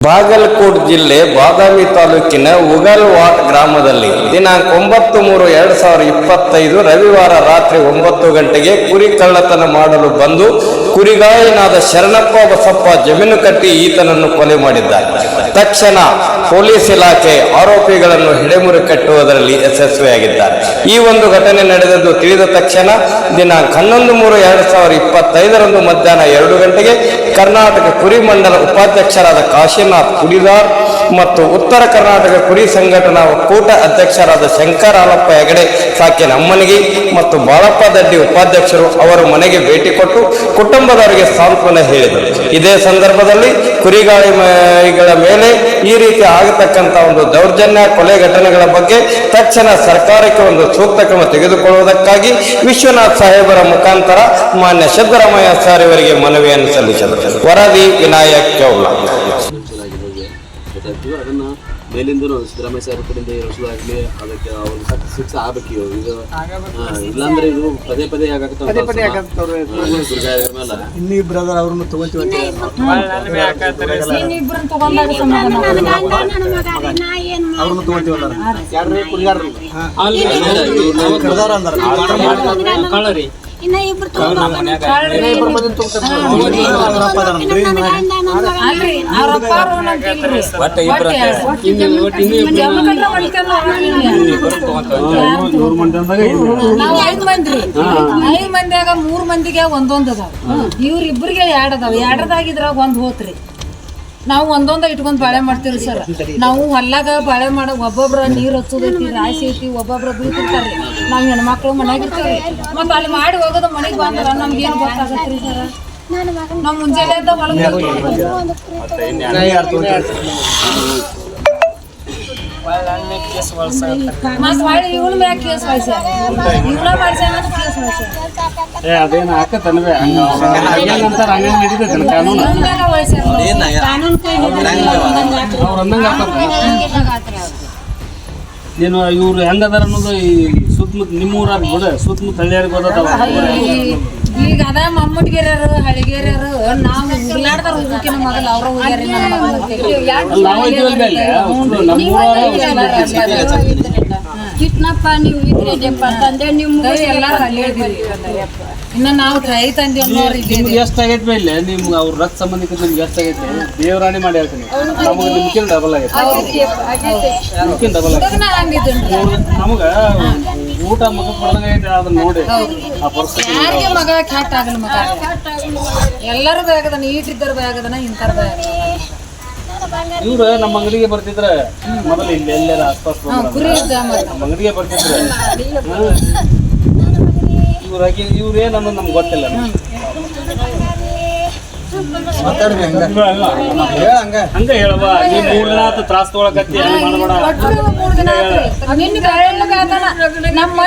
ಬಾಗಲಕೋಟ್ ಜಿಲ್ಲೆ ಬಾದಾಮಿ ತಾಲೂಕಿನ ಉಗಲ್ವಾಟ್ ಗ್ರಾಮದಲ್ಲಿ ದಿನಾಂಕ ಒಂಬತ್ತು ಮೂರು ಎರಡ್ ಸಾವಿರದ ಇಪ್ಪತ್ತೈದು ರವಿವಾರ ರಾತ್ರಿ ಒಂಬತ್ತು ಗಂಟೆಗೆ ಕುರಿ ಕಳ್ಳತನ ಮಾಡಲು ಬಂದು ಕುರಿಗಾಯನಾದ ಶರಣಪ್ಪ ಬಸಪ್ಪ ಜಮೀನು ಕಟ್ಟಿ ಈತನನ್ನು ಕೊಲೆ ಮಾಡಿದ್ದಾರೆ. ತಕ್ಷಣ ಪೊಲೀಸ್ ಇಲಾಖೆ ಆರೋಪಿಗಳನ್ನು ಹಿಡೆಮುರಿ ಕಟ್ಟುವುದರಲ್ಲಿ ಯಶಸ್ವಿಯಾಗಿದ್ದಾರೆ. ಈ ಒಂದು ಘಟನೆ ನಡೆದದ್ದು ತಿಳಿದ ತಕ್ಷಣ ದಿನಾಂಕ ಹನ್ನೊಂದು ಮೂರು ಎರಡು ಸಾವಿರದ ಇಪ್ಪತ್ತೈದರಂದು ಮಧ್ಯಾಹ್ನ ಎರಡು ಗಂಟೆಗೆ ಕರ್ನಾಟಕ ಕುರಿಮಂಡಲ ಉಪಾಧ್ಯಕ್ಷರಾದ ಕಾಶಿನಾಥ್ ಕುಡಿದಾರ್ ಮತ್ತು ಉತ್ತರ ಕರ್ನಾಟಕ ಕುರಿ ಸಂಘಟನಾ ಒಕ್ಕೂಟ ಅಧ್ಯಕ್ಷರಾದ ಶಂಕರ್ ಹಾಲಪ್ಪ ಹೆಗಡೆ ಸಾಕಿನ ಅಮ್ಮನಿಗೆ ಮತ್ತು ಬಾಳಪ್ಪ ದಡ್ಡಿ ಉಪಾಧ್ಯಕ್ಷರು ಅವರ ಮನೆಗೆ ಭೇಟಿ ಕೊಟ್ಟು ಕುಟುಂಬದವರಿಗೆ ಸಾಂತ್ವನ ಹೇಳಿದರು. ಇದೇ ಸಂದರ್ಭದಲ್ಲಿ ಕುರಿಗಾಳಿಗಳ ಮೇಲೆ ಈ ರೀತಿ ಆಗತಕ್ಕಂಥ ಒಂದು ದೌರ್ಜನ್ಯ, ಕೊಲೆ ಘಟನೆಗಳ ಬಗ್ಗೆ ತಕ್ಷಣ ಸರ್ಕಾರಕ್ಕೆ ಒಂದು ಸೂಕ್ತ ಕ್ರಮ ತೆಗೆದುಕೊಳ್ಳುವುದಕ್ಕಾಗಿ ವಿಶ್ವನಾಥ್ ಸಾಹೇಬರ ಮುಖಾಂತರ ಮಾನ್ಯ ಸಿದ್ದರಾಮಯ್ಯ ಸರ್ ಇವರಿಗೆ ಮನವಿಯನ್ನು ಸಲ್ಲಿಸಿದರು. ವರದಿ ವಿನಾಯಕ್ ಚೌಳ. ಗೊತ್ತಾಯ್ತು ಅದನ್ನು ಮೇಲಿಂದನೂ ಸಿದ್ದರಾಮಯ್ಯ ಸರ್ ಕಡೆಯಿಂದ ಆಗಲಿ ಅದಕ್ಕೆ ಅವ್ರು ಸಕ್ಸಸ್ ಆಗಬೇಕು ಇದು ಇಲ್ಲಾಂದ್ರೆ ಇದು ಪದೇ ಪದೇ ಆಗತ್ತೆ. ಮೇಲೆ ಇನ್ನೀ ಬ್ರದರ್ ಅವ್ರನ್ನ ತಗೊಂತೀವಿ ಇನ್ನ ಇಬ್ರು ಐದ್ ಮಂದಿಯಾಗ ಮೂರ್ ಮಂದಿಗೆ ಒಂದೊಂದ್ ಅದಾವ. ಇವ್ರಿಬ್ರಿಗೆ ಎರಡ್ ಅದಾವ. ಎರಡದಾಗಿದ್ರಾಗ ಒಂದ್ ಹೋತ್ರಿ. ನಾವು ಒಂದೊಂದ ಇಟ್ಕೊಂಡು ಬಾಳೆ ಮಾಡ್ತೀವಿ ಸರ್. ನಾವು ಹೊಲ್ಲಾಗ ಬಾಳೆ ಮಾಡ ಒಬ್ಬೊಬ್ರ ನೀರು ಹಚ್ಚೋದೈತಿ ರಾಶಿ ಐತಿ ಒಬ್ಬೊಬ್ರ ಬೀಳ್ತಿರ್ತಾರೆ ನಾವು ಹೆಣ್ಮಕ್ಳು ಮನ್ಯಾಗ ಇರ್ತೀವಿ ಮತ್ತ ಅಲ್ಲಿ ಮಾಡಿ ಹೋಗೋದು ಮನೆಗೆ ಬಂದ್ರೆ ನಮ್ಗೆ ಏನ್ ರೀ ಸರ್? ನಾವು ಮುಂಜಾನೆ ಎದ್ದ ಇವಳ ಮ್ಯಾಗ ಕೇಸ್ ವಹಿಸ್ಯಾರ ಇವಳ ಮಾಡ್ಸ್ಯಾನ ಅಂತ ಕೇಸ್ ವಹಿಸ್ಯಾರ ಅದೇನು ಹಂಗ ಕಾನೂನು? ಕಾನೂನು ಕೈ ಅವ್ರು ಅಂದಂಗ ನೀನು ಇವ್ರು ಹೆಂಗದಾರ ಅನ್ನೋದು ಈ ಸುತ್ತಮುತ್ತ ನಿಮ್ಮೂರಾಗ ಬಿಡ ಸುತ್ತಮುತ್ತ ಹಳ್ಳಿಯಾರಿಗೆ ಗೊತ್ತಾವ ಈಗ ಅದ ಮಮ್ಮಟ್ಗೆರ್ಯಾರು ಹಳಿಗೆರ್ಯಾರು ನಾವು ಉಗ್ಲಾಡ್ದಾರ ಹೋಗಕ್ಕಿನ ಮೊದಲು ಅವ್ರ ಹೋಗ್ಯಾರಿ ಕಿಟ್ನಪ್ಪ ನೀವು ಇದ್ರೇಪ್ಪ ತಂದೆ ನಿಮ್ಮ ಎಲ್ಲಾರು ಹಳ್ಳಿ ಇನ್ನ ನಾವು ಟ್ರೈ ತಂದೆ ಅನ್ನೋರು ನಿಮ್ಗೆ ಎಷ್ಟಾಗೈತೆ ಇಲ್ಲಿ? ನಿಮ್ಗೆ ಅವ್ರ ರಕ್ತ ಸಂಬಂಧಿಕ ನಿಮ್ಗೆ ಎಷ್ಟಾಗೈತೆ ದೇವರಾಣಿ ಮಾಡಿ ಹೇಳ್ತೀನಿ ನಮಗೆ ನಿಮ್ಕಿಂತ ಡಬಲ್ ಆಗೈತೆ. ನಿಮ್ಕಿಂತ ಡಬಲ್ ಆಗೈತೆ. ನಮಗೆ ಊಟ ಮಗ ಕೊಡ್ದಂಗೆ ಅದನ್ನ ನೋಡಿ. ಆ ಪರಿಸ್ಥಿತಿ ಯಾರಿಗೆ ಮಗ ಕ್ಯಾಟ್ ಆಗಲ್ಲ ಮಗ? ಎಲ್ಲರೂ ಬೇಗದನ ಈಟಿದ್ದರ ಬೇಗದನ ಇಂತರ ಬೇಗ ಇವ್ರು ನಮ್ಮ ಅಂಗಡಿಗೆ ಬರ್ತಿದ್ರೆ ಮೊದಲು ಇಲ್ಲಿ ಎಲ್ಲೆಲ್ಲ ಆಸ್ಪಾಸ್ ಕುರಿ ಇದ್ದ ಮತ್ತೆ ನಮ್ಮ ಅಂಗಡಿಗೆ ಬರ್ತಿದ್ರೆ ಇವ್ರಾಗಿ ಇವ್ರು ಏನು ಅನ್ನೋದು ನಮ್ಗೆ ಗೊತ್ತಿಲ್ಲ. ಹಂಗ. ಹೇಳ ಹಂಗ. ಹಂಗ ಹೇಳವ ನೀ ಮೂರ್ ದಿನ ಆತು ತ್ರಾಸ್ ತೊಗೊಳಕತ್ತಿ ಹಂಗ್ ಮಾಡ್ಬೇಡ. ಒಟ್ಟು ಮೂರ್ ದಿನ ಆತ್ರಿ ನಿನ್ನ ನಮ್ಮ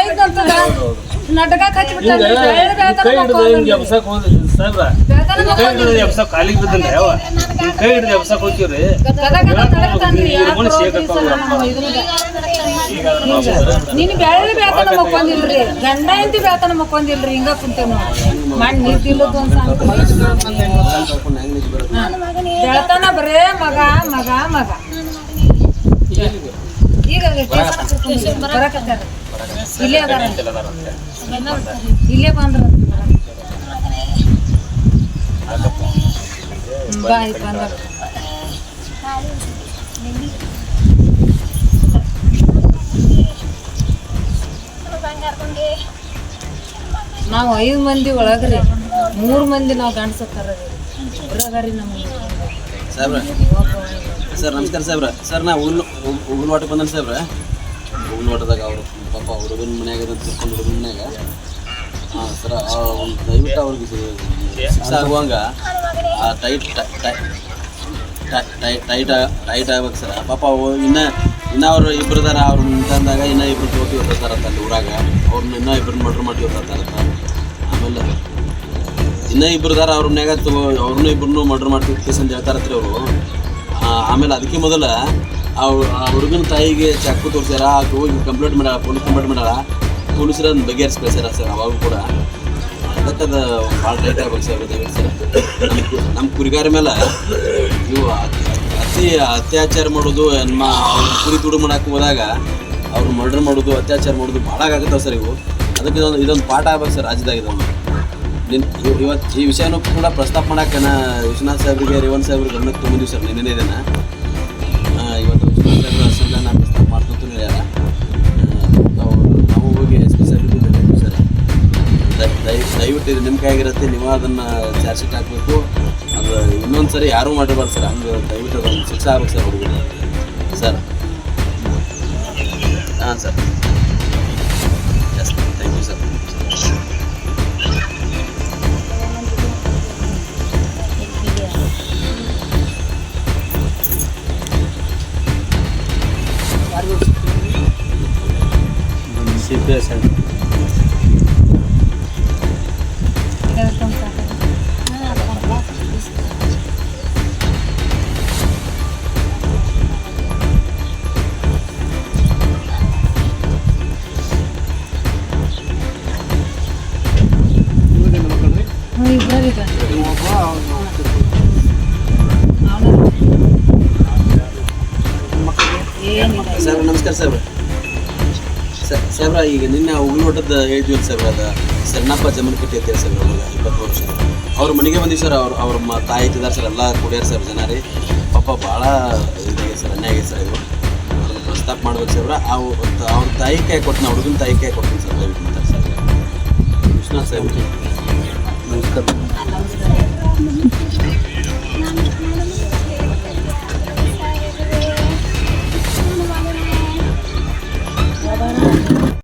ಕೈ ಹಿಡಿದು ಹಿಂಗೆ ಎಬ್ಸಕ್ ಹೋದ್ ಸಾಹೇಬ್ರ ಕೈ ಹಿಡಿದು ಎಬ್ಸಕ್ ಕಾಲಿಗೆ ಬಿದ್ದನ್ರಿ ಅವ ಹಿಂಗ್ ಕೈ ಹಿಡಿದು ಎಬ್ಸಕ್ ಹೋಗ್ತೀವ್ರಿ ನೀನು ಬೆಳ್ಳಿ ಬೇತನ ಮಕ್ಕೊಂದಿಲ್ರಿ ಗಂಡ ಎಂತಿ ಬೇತನ ಮಕ್ಕೊಂದಿಲ್ರಿ ಹಿಂಗ ಕುಂತೇವ್ ನಾವು ಬೆಳತನ ಬರೇ ಮಗ ಮಗ ಮಗ ಈಗ ಬರಕತ್ತಾರ ಇಲ್ಲೇ ಅದಾರ ಇಲ್ಲೇ ಬಂದ್ರ ಬಾಯ್ ಬಂದ್ರ ನಾವು ಐದು ಮಂದಿ ಒಳಗ್ರಿ. ಮೂರು ಮಂದಿ ನಾವು ಒಳಗರಿ ನಮ್ಮ ಸಾಹೇಬ್ರ ಸರ್ ನಮಸ್ಕಾರ ಸಾಹೇಬ್ರ. ಸರ್ ನಾ ಉಗುಲ್ ಉಗುಲ್ ವಾಟಕ್ಕೆ ಬಂದ್ರೆ ಸಾಹೇಬ್ರ. ಉಗುಲ್ ನೋಡಿದಾಗ ಅವರು ಪಾಪ ಹುಡುಗನ ಮನ್ಯಾಗ ತಿಳ್ಕೊಂಡು ಹುಡುಗನ ಮನ್ಯಾಗ ಹಾಂ ಸರ ಒಂದು ದಯವಿಟ್ಟು ಅವ್ರಿಗೆ ಶಿಕ್ಷೆ ಆಗುವಂಗ ಆ ಟೈಟ್ ಟೈಟ್ ಟೈಟ್ ಆಗ್ಬೇಕು ಸರ್. ಪಾಪ ಇನ್ನ ಇನ್ನ ಅವ್ರು ಇಬ್ರು ಇದಾರ, ಅವ್ರು ನಿಂತಂದಾಗ ಇನ್ನ ಇಬ್ರು ತೋಟಿ ಹೋಗ್ತಾರ ಅಂತ ಅಲ್ಲಿ ಊರಾಗ. ಅವ್ರನ್ನ ಇನ್ನೂ ಇಬ್ರನ್ನ ಮರ್ಡ್ರ್ ಮಾಡಿ ಹೋಗ್ತಾರ ಆಮೇಲೆ ಇನ್ನ ಇಬ್ರು ಇದಾರ ಅವ್ರ ಮನ್ಯಾಗ ತಗೋ ಅವ್ರನ್ನೂ ಇಬ್ರನ್ನೂ ಮರ್ಡ್ರ್ ಮಾಡ್ತೀವಿ ಕೇಸ್ ಅಂತ ಹೇಳ್ತಾರತ್ರಿ ಅವರು. ಆಮೇಲೆ ಅದಕ್ಕೆ ಮೊದಲ ಆ ಹುಡುಗನ ತಾಯಿಗೆ ಚಾಕು ತೋರಿಸ್ಯಾರ ಹೋಗಿ ಕಂಪ್ಲೇಂಟ್ ಮಾಡ್ಯಾರ ಪೊಲೀಸ್ ಕಂಪ್ಲೇಂಟ್ ಮಾಡ್ಯಾರ ಪೊಲೀಸರ ಬಗೆಹರಿಸ್ಬೇಕು ಸರ್ ಅವಾಗ ಕೂಡ. ಅದಕ್ಕೆ ಅದು ಭಾಳ ಟೈಟ್ ಆಗ್ಬೇಕು ಸರ್ ಸರ್. ನಮ್ಮ ಕುರಿಗಾರ ಮೇಲೆ ಇವು ಅತ್- ಅತಿ ಅತ್ಯಾಚಾರ ಮಾಡೋದು, ನಮ್ಮ ಅವ್ರ ಕುರಿ ತುಡು ಮಾಡಕ್ಕೆ ಹೋದಾಗ ಅವ್ರು ಮರ್ಡರ್ ಮಾಡೋದು, ಅತ್ಯಾಚಾರ ಮಾಡೋದು ಭಾಳ ಆಗುತ್ತೆ ಸರ್ ಇವು. ಅದಕ್ಕೆ ಇದೊಂದು ಇದೊಂದು ಪಾಠ ಆಗ್ಬೇಕು ಸರ್, ರಾಜ್ಯದಾಗ ಇದೊಂದು. ನಿನ್ನ ಇವ್- ಇವತ್ತು ಈ ವಿಷಯನೂ ಕೂಡ ಪ್ರಸ್ತಾಪ ಮಾಡೋಕೆ ನಾ ವಿಶ್ವನಾಥ್ ಸಾಹೇಬ್ರಿಗೆ ರೇವಣ್ ಸಾಹೇಬ್ರಿಗೆ ಗಮನಕ್ಕೆ ತುಂಬಿದ್ವಿ ಸರ್ ನಿನ್ನೆ ಇದನ್ನ. ನಿಮ್ಮ ನೀವು ಅದನ್ನು ಚಾರ್ಜ್ ಶೀಟ್ ಹಾಕಬೇಕು. ಅದು ಇನ್ನೊಂದು ಸರಿ ಯಾರೂ ಮಾಡಿರ್ಬಾರ್ದು ಸರ್ ಹಂಗೆ ದಯವಿಟ್ಟು ಅದೊಂದು ಶಿಕ್ಷೆ ಆಗ್ಬೇಕು ಸರ್ ಹುಡುಗರು. ಸರ್. ಹಾಂ sir. Yes thank you sir C P sir sir ಸಾಹೇಬ್ರ ಈಗ ನಿನ್ನೆ ಉಗುಳೋಟದ ಹೇಳಿದ್ವಿ ಸರ್ ಅದ. ಸಣ್ಣಪ್ಪ ಜಮನ್ ಕಟ್ಟಿ ಅಂತ ಹೇಳಿ ಸರ್ ನಮಗೆ ಇಪ್ಪತ್ತು ವರ್ಷ. ಅವ್ರ ಮನೆಗೆ ಬಂದಿವಿ ಸರ್ ಅವ್ರು, ಅವ್ರ ಮ, ತಾಯಿ ಇಟ್ಟಿದ್ದಾರೆ ಸರ್ ಎಲ್ಲ ಕುಡಿಯಾರ ಸರ್ ಜನ ರೀ. ಪಾಪ ಭಾಳ ಇದಾಗಿದೆ ಸರ್ ಅನ್ಯಾಯ ಸರ್ ಇದು. ಪ್ರಸ್ತಾಪ ಮಾಡ್ಬೇಕು ಸರ್ ಅವ್ರ ಅವ್ರ ತಾಯಿ ಕೈ ಕೊಟ್ಟು ಹುಡುಗನ ತಾಯಿ ಕೈ ಕೊಡ್ತೀನಿ ಸರ್ ದಯವಿಟ್ಟು ಸರ್ ವಿಶ್ವನಾಥ್ ಸಾಹೇಬ್ರು